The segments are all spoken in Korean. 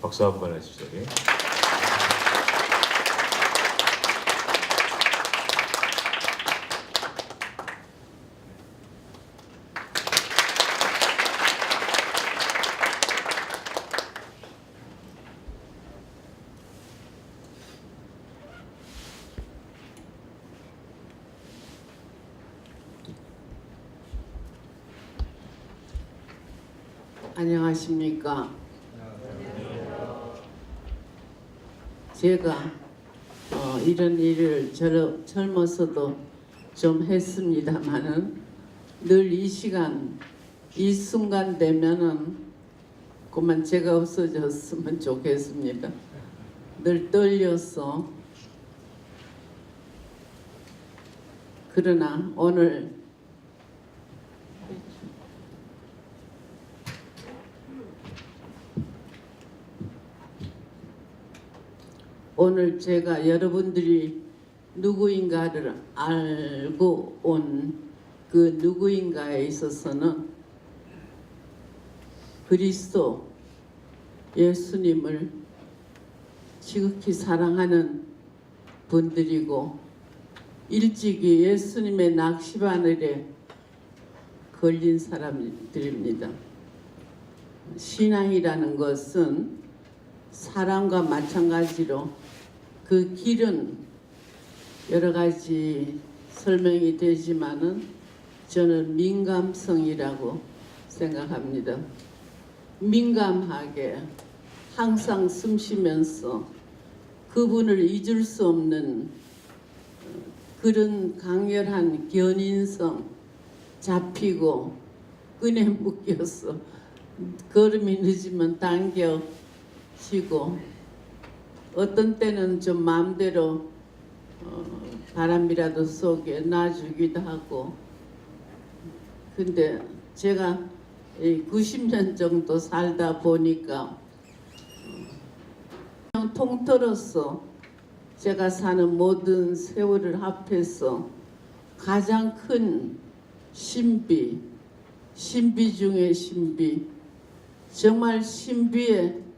박수 한번 하시죠. 예. 안녕하십니까. 제가 어, 이런 일을 절, 젊어서도 좀 했습니다만은 늘 이 시간 이 순간 되면은 그만 제가 없어졌으면 좋겠습니다. 늘 떨려서 그러나 오늘 오늘 제가 여러분들이 누구인가를 알고 온 그 누구인가에 있어서는 그리스도 예수님을 지극히 사랑하는 분들이고 일찍이 예수님의 낚시바늘에 걸린 사람들입니다. 신앙이라는 것은 사람과 마찬가지로 그 길은 여러 가지 설명이 되지만은 저는 민감성이라고 생각합니다. 민감하게 항상 숨 쉬면서 그분을 잊을 수 없는 어, 그런 강렬한 견인성 잡히고 끈에 묶여서 걸음이 늦으면 당겨 쉬고 어떤 때는 좀 마음대로 어, 바람이라도 속에 놔주기도 하고. 근데 제가 이 90년 정도 살다 보니까 어, 통틀어서 제가 사는 모든 세월을 합해서 가장 큰 신비, 신비 중의 신비, 정말 신비의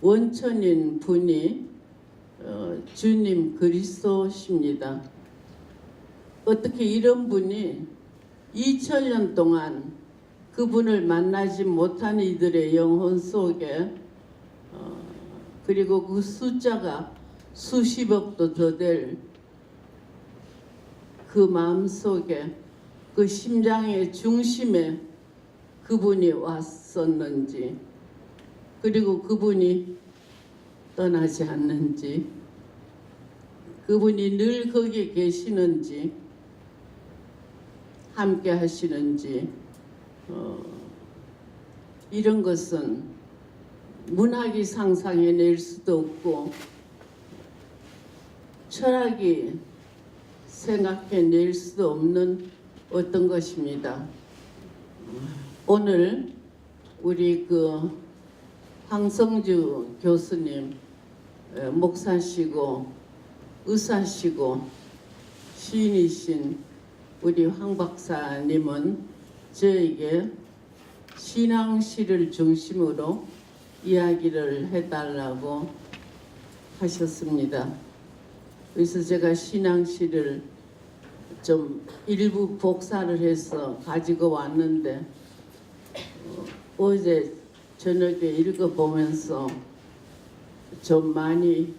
원천인 분이 어, 주님 그리스도십니다. 어떻게 이런 분이 2000년 동안 그분을 만나지 못한 이들의 영혼 속에 어, 그리고 그 숫자가 수십억도 더 될 그 마음 속에 그 심장의 중심에 그분이 왔었는지 그리고 그분이 떠나지 않는지 그분이 늘 거기에 계시는지 함께 하시는지 어, 이런 것은 문학이 상상해낼 수도 없고 철학이 생각해낼 수도 없는 어떤 것입니다. 오늘 우리 그 황성주 교수님 에, 목사시고 의사시고 시인이신 우리 황 박사님은 저에게 신앙시를 중심으로 이야기를 해달라고 하셨습니다. 그래서 제가 신앙시를 좀 일부 복사를 해서 가지고 왔는데 어, 어제 저녁에 읽어보면서 좀 많이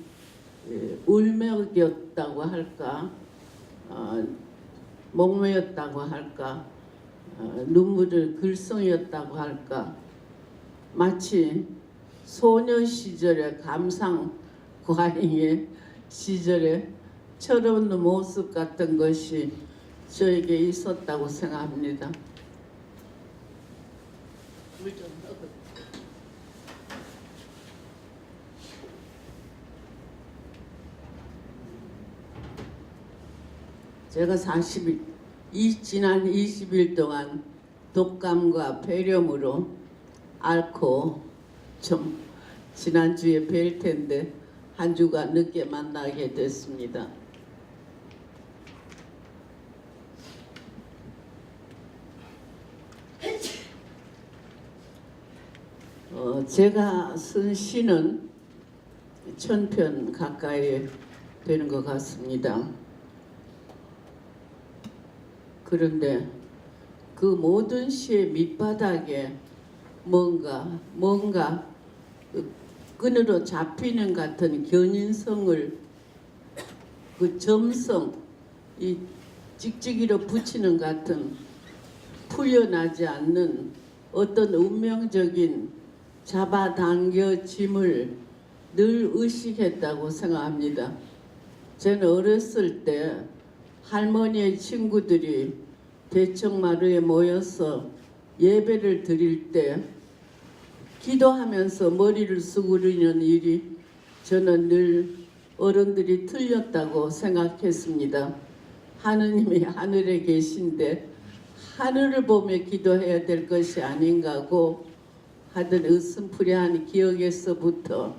예, 울먹였다고 할까? 어, 목매였다고 할까? 어, 눈물을 글썽였다고 할까? 마치 소녀 시절의 감상 과잉의 시절의 철없는 모습 같은 것이 저에게 있었다고 생각합니다. 물좀 넣어. 제가 40일, 이 지난 20일 동안 독감과 폐렴으로 앓고 좀 지난주에 뵐 텐데 한 주가 늦게 만나게 됐습니다. 어, 제가 쓴 시는 천편 가까이 되는 것 같습니다. 그런데 그 모든 시의 밑바닥에 뭔가 뭔가 그 끈으로 잡히는 같은 견인성을 그 점성 이 찍찍이로 붙이는 같은 풀려나지 않는 어떤 운명적인 잡아당겨짐을 늘 의식했다고 생각합니다. 저는 어렸을 때 할머니의 친구들이 대청마루에 모여서 예배를 드릴 때 기도하면서 머리를 수그리는 일이 저는 늘 어른들이 틀렸다고 생각했습니다. 하느님이 하늘에 계신데 하늘을 보며 기도해야 될 것이 아닌가 고 하던 으슴푸레한 기억에서부터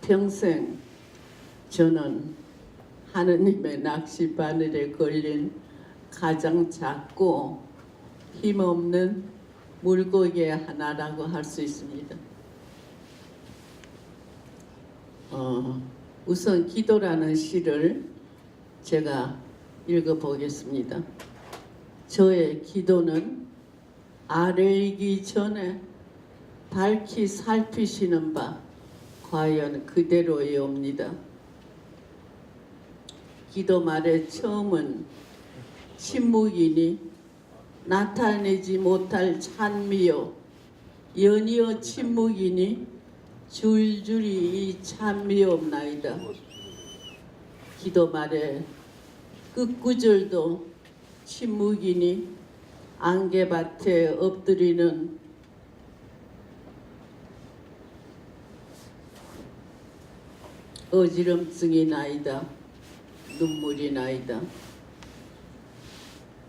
평생 저는 하느님의 낚시 바늘에 걸린 가장 작고 힘없는 물고기의 하나라고 할 수 있습니다. 어, 우선 기도라는 시를 제가 읽어보겠습니다. 저의 기도는 아래이기 전에 밝히 살피시는 바 과연 그대로이옵니다. 기도 말의 처음은 침묵이니 나타내지 못할 찬미요 연이어 침묵이니 줄줄이 이 찬미옵나이다. 기도 말의 끝구절도 침묵이니 안개밭에 엎드리는 어지럼증이 나이다. 눈물이 나이다.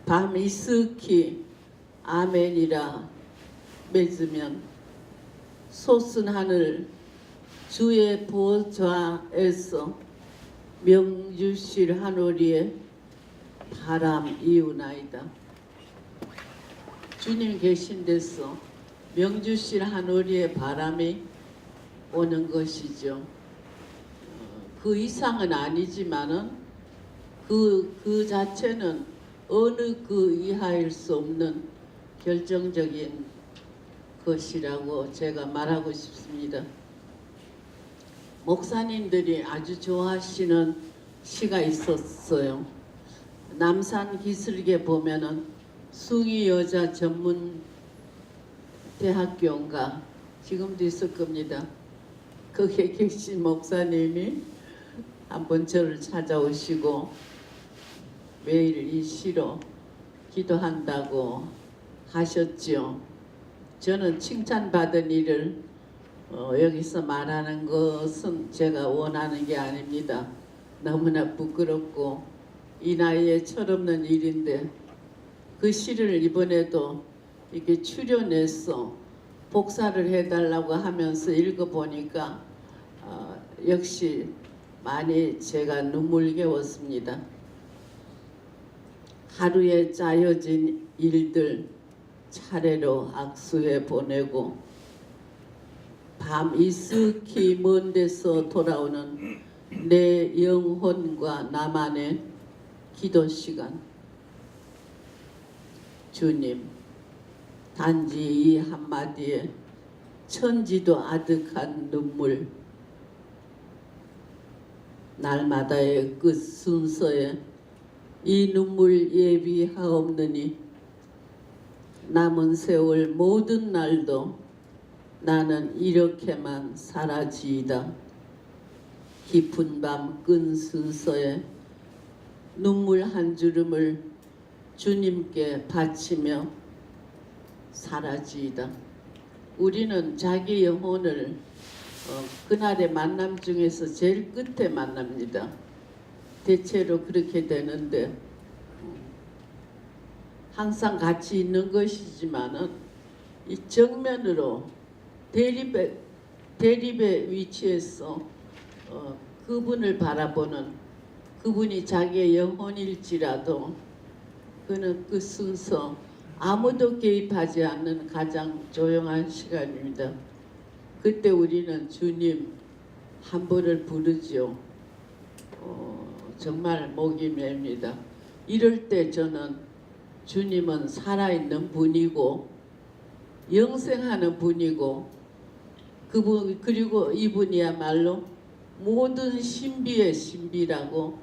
밤 이스키 아멘이라 맺으면 솟은 하늘 주의 보좌에서 명주실 하늘위에 바람 이우나이다. 주님 계신 데서 명주실 하늘위에 바람이 오는 것이죠. 어, 그 이상은 아니지만은 그, 그 자체는 어느 그 이하일 수 없는 결정적인 것이라고 제가 말하고 싶습니다. 목사님들이 아주 좋아하시는 시가 있었어요. 남산 기술계 보면은 숭이 여자 전문 대학교인가 지금도 있을 겁니다. 거기에 계신 목사님이 한번 저를 찾아오시고 매일 이 시로 기도한다고 하셨죠. 저는 칭찬받은 일을 어, 여기서 말하는 것은 제가 원하는 게 아닙니다. 너무나 부끄럽고 이 나이에 철없는 일인데 그 시를 이번에도 이렇게 출연해서 복사를 해달라고 하면서 읽어보니까 어, 역시 많이 제가 눈물겨웠습니다. 하루에 짜여진 일들 차례로 악수해 보내고 밤 이스키 먼 데서 돌아오는 내 영혼과 나만의 기도 시간. 주님 단지 이 한마디에 천지도 아득한 눈물 날마다의 끝 순서에 이 눈물 예비하옵느니 남은 세월 모든 날도 나는 이렇게만 살아지이다. 깊은 밤 끈 순서에 눈물 한 주름을 주님께 바치며 사라지이다. 우리는 자기 영혼을 어, 그날의 만남 중에서 제일 끝에 만납니다. 대체로 그렇게 되는데 음, 항상 같이 있는 것이지만은 이 정면으로 대립의 대립의 위치에서 어, 그분을 바라보는 그분이 자기의 영혼일지라도 그는 그 순서 아무도 개입하지 않는 가장 조용한 시간입니다. 그때 우리는 주님 한 분을 부르지요. 어, 정말 목이 맵니다. 이럴 때 저는 주님은 살아있는 분이고 영생하는 분이고 그분 그리고 이분이야말로 모든 신비의 신비라고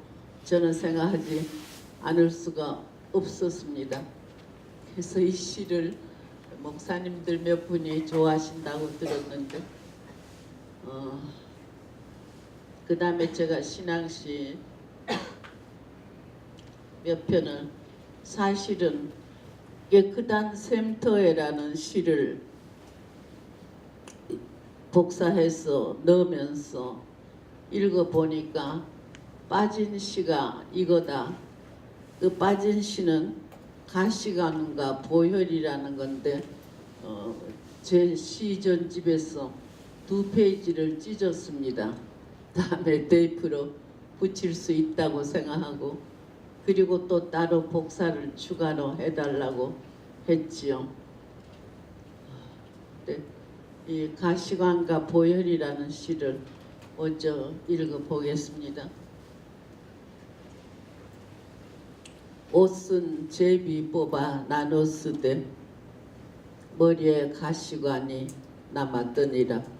저는 생각하지 않을 수가 없었습니다. 그래서 이 시를 목사님들 몇 분이 좋아하신다고 들었는데 어, 그 다음에 제가 신앙시 몇 편을 사실은 깨끗한 샘터에라는 시를 복사해서 넣으면서 읽어보니까 빠진 시가 이거다. 그 빠진 시는 가시관과 보혈이라는 건데 어, 제 시전집에서 두 페이지를 찢었습니다. 다음에 테이프로 붙일 수 있다고 생각하고 그리고 또 따로 복사를 추가로 해달라고 했지요. 네, 이 가시관과 보혈이라는 시를 먼저 읽어보겠습니다. 옷은 제비 뽑아 나눠 쓰되 머리에 가시관이 남았더니라.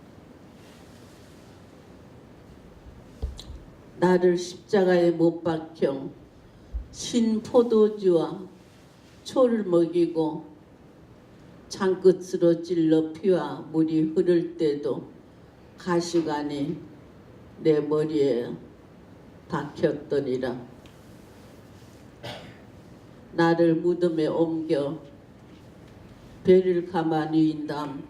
나를 십자가에 못 박혀 신 포도주와 초를 먹이고 창끝으로 찔러 피와 물이 흐를 때도 가시관이 내 머리에 박혔더니라. 나를 무덤에 옮겨 배를 가만히 인 다음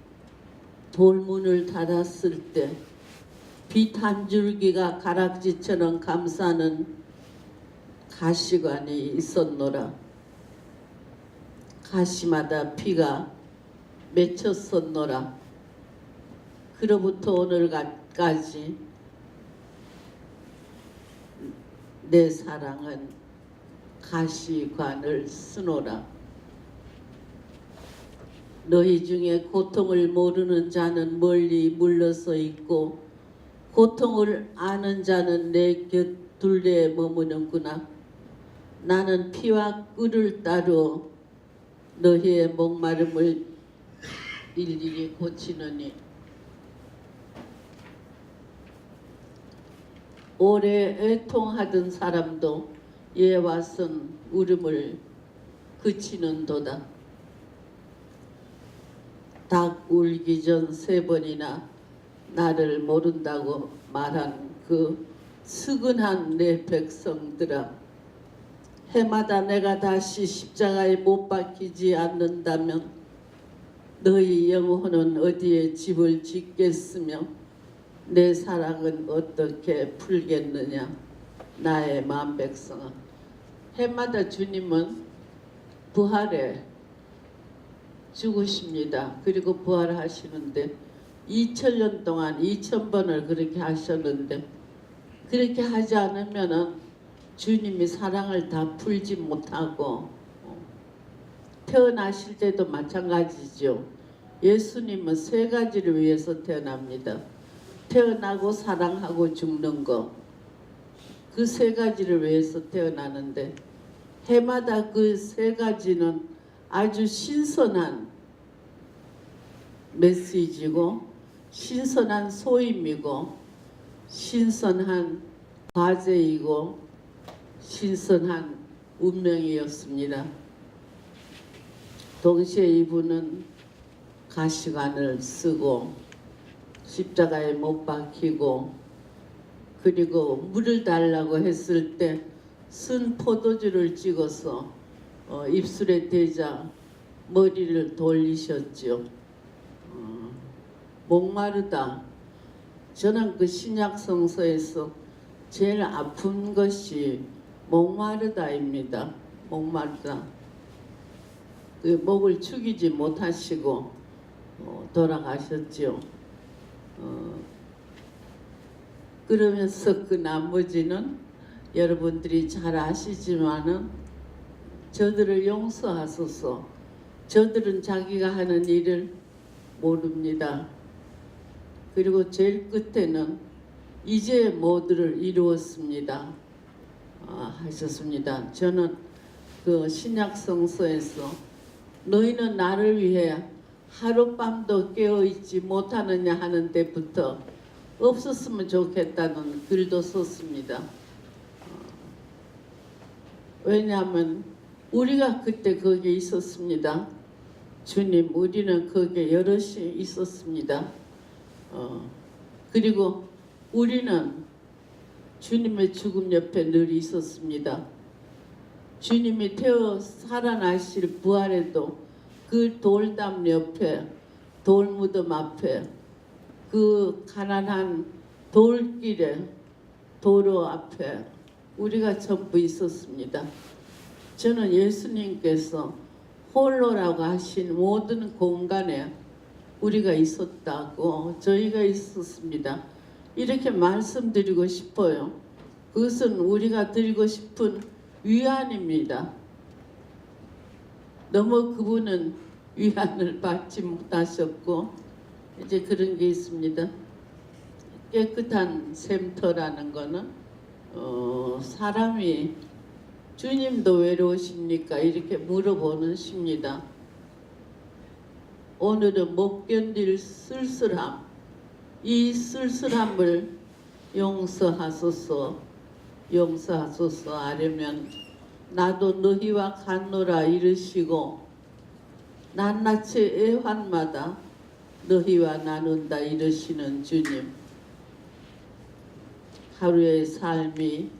돌문을 닫았을 때 빛 한 줄기가 가락지처럼 감싸는 가시관이 있었노라. 가시마다 피가 맺혔었노라. 그로부터 오늘까지 내 사랑은 가시관을 쓰노라. 너희 중에 고통을 모르는 자는 멀리 물러서 있고 고통을 아는 자는 내 곁 둘레에 머무는구나. 나는 피와 꿀을 따로 너희의 목마름을 일일이 고치느니 오래 애통하던 사람도 이에 와선 울음을 그치는도다. 닭 울기 전 세 번이나 나를 모른다고 말한 그 스근한 내 백성들아 해마다 내가 다시 십자가에 못 박히지 않는다면 너희 영혼은 어디에 집을 짓겠으며 내 사랑은 어떻게 풀겠느냐 나의 마음 백성아 해마다 주님은 부활에 죽으십니다. 그리고 부활하시는데 2000년 동안 2000번을 그렇게 하셨는데 그렇게 하지 않으면은 주님이 사랑을 다 풀지 못하고 어, 태어나실 때도 마찬가지죠. 예수님은 세 가지를 위해서 태어납니다. 태어나고 사랑하고 죽는 거. 그 세 가지를 위해서 태어나는데 해마다 그 세 가지는 아주 신선한 메시지고 신선한 소임이고 신선한 과제이고 신선한 운명이었습니다. 동시에 이분은 가시관을 쓰고 십자가에 못 박히고 그리고 물을 달라고 했을 때 쓴 포도주를 찍어서 어, 입술에 대자 머리를 돌리셨죠. 어, 목마르다. 저는 그 신약 성서에서 제일 아픈 것이 목마르다입니다. 목마르다. 그 목을 축이지 못하시고 어, 돌아가셨죠. 어, 그러면서 그 나머지는 여러분들이 잘 아시지만은 저들을 용서하소서 저들은 자기가 하는 일을 모릅니다. 그리고 제일 끝에는 이제 모두를 이루었습니다. 아, 하셨습니다. 저는 그 신약 성서에서 너희는 나를 위해 하룻밤도 깨어 있지 못하느냐 하는 데부터 없었으면 좋겠다는 글도 썼습니다. 어, 왜냐하면 우리가 그때 거기에 있었습니다. 주님, 우리는 거기에 여럿이 있었습니다. 어, 그리고 우리는 주님의 죽음 옆에 늘 있었습니다. 주님이 태어 살아나실 부활에도 그 돌담 옆에 돌무덤 앞에 그 가난한 돌길에 도로 앞에 우리가 전부 있었습니다. 저는 예수님께서 홀로라고 하신 모든 공간에 우리가 있었다고 저희가 있었습니다. 이렇게 말씀드리고 싶어요. 그것은 우리가 드리고 싶은 위안입니다. 너무 그분은 위안을 받지 못하셨고 이제 그런 게 있습니다. 깨끗한 샘터라는 거는 어, 사람이 주님도 외로우십니까? 이렇게 물어보는 십니다. 오늘은 못 견딜 쓸쓸함, 이 쓸쓸함을 용서하소서, 용서하소서 하려면 나도 너희와 같노라 이르시고 낱낱이 애환마다 너희와 나눈다 이르시는 주님. 하루의 삶이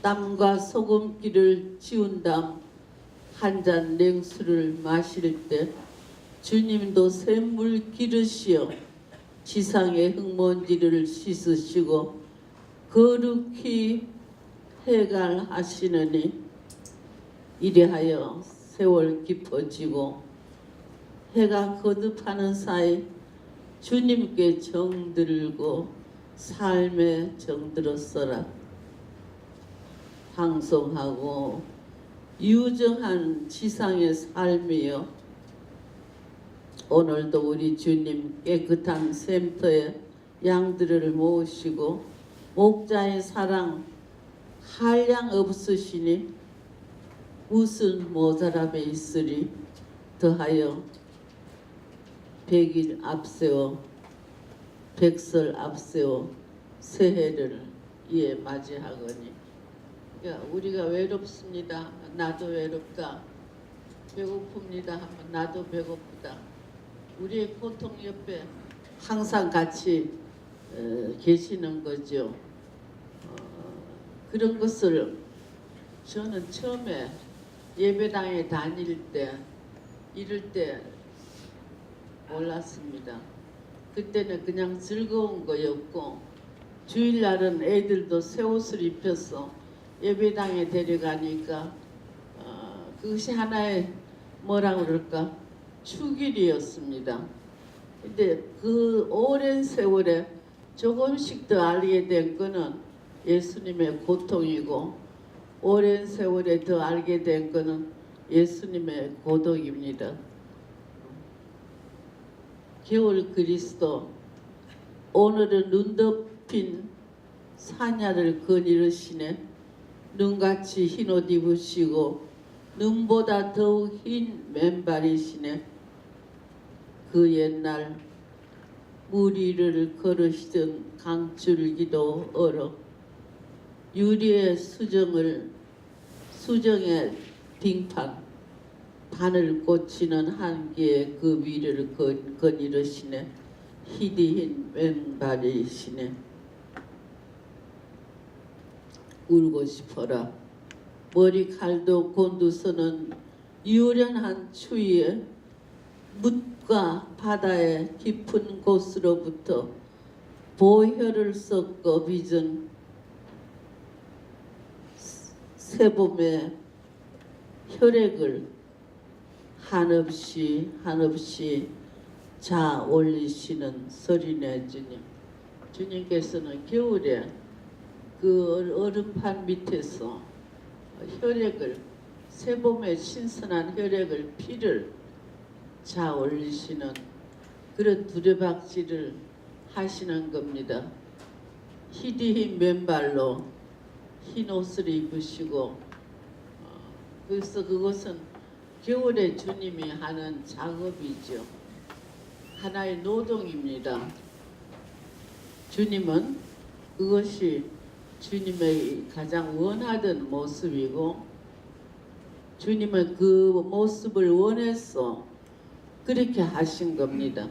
땀과 소금기를 지운 다음 한 잔 냉수를 마실 때 주님도 샘물 기르시어 지상의 흙먼지를 씻으시고 거룩히 해갈하시느니 이래하여 세월 깊어지고 해가 거듭하는 사이 주님께 정들고 삶에 정들었어라. 방송하고 유정한 지상의 삶이요 오늘도 우리 주님 깨끗한 샘터에 양들을 모으시고 목자의 사랑 한량 없으시니 무슨 모자람에 있으리 더하여 백일 앞세워 백설 앞세워 새해를 이에 맞이하거니 그러니까 우리가 외롭습니다. 나도 외롭다. 배고픕니다. 하면 나도 배고프다. 우리의 고통 옆에 항상 같이 어, 계시는 거죠. 어, 그런 것을 저는 처음에 예배당에 다닐 때 이럴 때 몰랐습니다. 그때는 그냥 즐거운 거였고 주일날은 애들도 새 옷을 입혀서 예배당에 데려가니까 어, 그것이 하나의 뭐라 그럴까 축일이었습니다. 근데 그 오랜 세월에 조금씩 더 알게 된 거는 예수님의 고통이고 오랜 세월에 더 알게 된 거는 예수님의 고독입니다. 겨울 그리스도 오늘은 눈 덮인 사냐를 거니르시네 눈같이 흰 옷 입으시고 눈보다 더욱 흰 맨발이시네 그 옛날 물 위를 걸으시던 강줄기도 얼어 유리의 수정을 수정의 빙판 바늘 꽂히는 한기에 그 위를 건, 거니르시네. 희디흰 맨발이시네. 울고 싶어라. 머리칼도 곤두서는 유련한 추위에 묻과 바다의 깊은 곳으로부터 보혈을 섞어 빚은 새봄의 혈액을 한없이 한없이 자 올리시는 서리네 주님. 주님께서는 겨울에 그 얼음판 밑에서 혈액을 새봄의 신선한 혈액을 피를 차 올리시는 그런 두레박질을 하시는 겁니다. 희디흰 맨발로 흰 옷을 입으시고 어, 그래서 그것은 겨울에 주님이 하는 작업이죠. 하나의 노동입니다. 주님은 그것이 주님의 가장 원하던 모습이고 주님은 그 모습을 원해서 그렇게 하신 겁니다.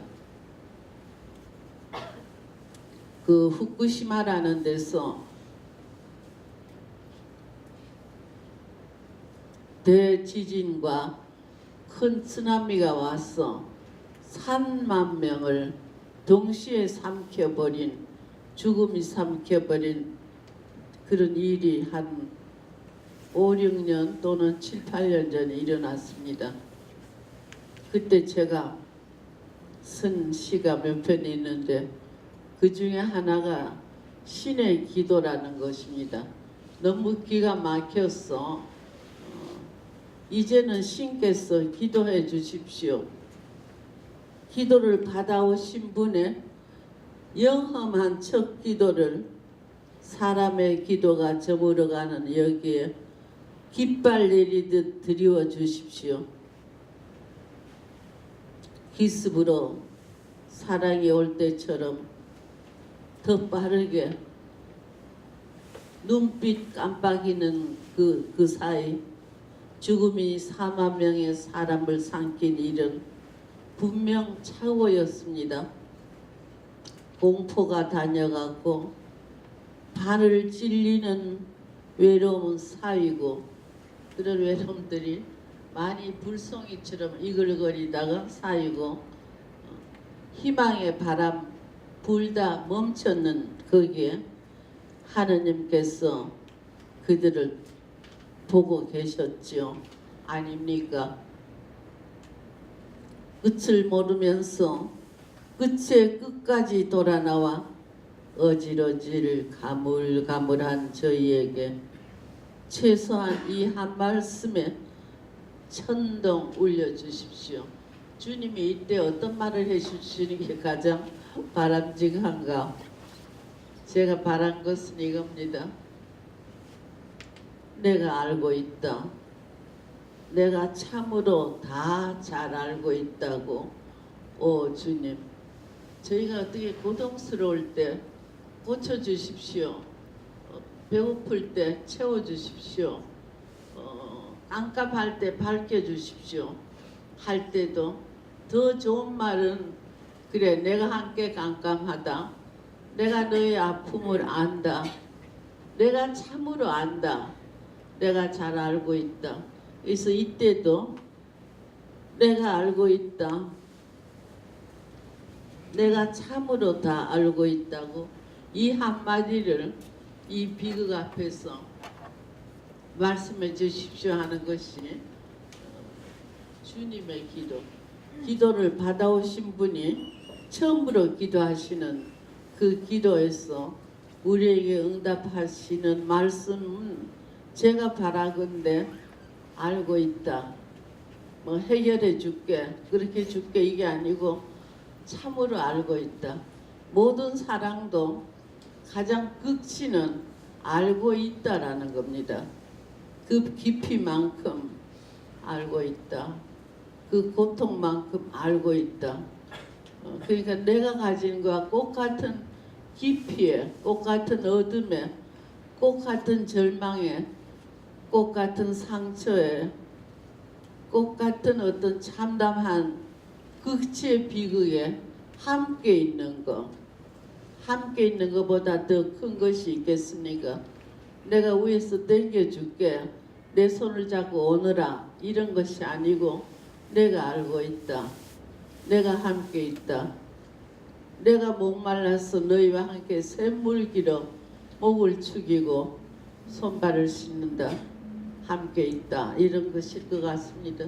그 후쿠시마라는 데서 대지진과 큰 쓰나미가 와서 3만 명을 동시에 삼켜버린 죽음이 삼켜버린 그런 일이 한 5, 6년 또는 7, 8년 전에 일어났습니다. 그때 제가 쓴 시가 몇편 있는데 그 중에 하나가 신의 기도라는 것입니다. 너무 기가 막혔어. 어, 이제는 신께서 기도해 주십시오. 기도를 받아오신 분의 영험한 첫 기도를 사람의 기도가 저물어가는 여기에 깃발 내리듯 드리워 주십시오. 기습으로 사랑이 올 때처럼 더 빠르게 눈빛 깜빡이는 그, 그 사이 죽음이 4만 명의 사람을 삼킨 일은 분명 차고였습니다. 공포가 다녀갔고 발을 찔리는 외로움은 사위고 그런 외로움들이 많이 불송이처럼 이글거리다가 사이고 어, 희망의 바람 불다 멈췄는 거기에 하느님께서 그들을 보고 계셨죠. 아닙니까? 끝을 모르면서 끝의 끝까지 돌아 나와 어질어질 가물가물한 저희에게 최소한 이 한 말씀에 천동 울려 주십시오. 주님이 이때 어떤 말을 해주시는 게 가장 바람직한가? 제가 바란 것은 이겁니다. 내가 알고 있다. 내가 참으로 다 잘 알고 있다고. 오 주님, 저희가 어떻게 고통스러울 때 고쳐주십시오. 어, 배고플 때 채워주십시오. 어, 깜깜할 때 밝혀주십시오. 할 때도 더 좋은 말은 그래 내가 함께 깜깜하다. 내가 너의 아픔을 안다. 내가 참으로 안다. 내가 잘 알고 있다. 그래서 이때도 내가 알고 있다. 내가 참으로 다 알고 있다고 이 한마디를 이 비극 앞에서 말씀해 주십시오 하는 것이 어, 주님의 기도. 기도를 받아오신 분이 처음으로 기도하시는 그 기도에서 우리에게 응답하시는 말씀은 제가 바라건대 알고 있다. 뭐 해결해 줄게. 그렇게 줄게 이게 아니고 참으로 알고 있다. 모든 사랑도 가장 극치는 알고 있다라는 겁니다. 그 깊이만큼 알고 있다. 그 고통만큼 알고 있다. 어, 그러니까 내가 가진 것과 똑같은 깊이에, 똑같은 어둠에, 똑같은 절망에, 똑같은 상처에, 똑같은 어떤 참담한 극치의 비극에 함께 있는 것, 함께 있는 것보다 더 큰 것이 있겠습니까? 내가 위에서 당겨줄게, 내 손을 잡고 오너라 이런 것이 아니고 내가 알고 있다. 내가 함께 있다. 내가 목말라서 너희와 함께 샘물기로 목을 축이고 손발을 씻는다. 함께 있다. 이런 것일 것 같습니다.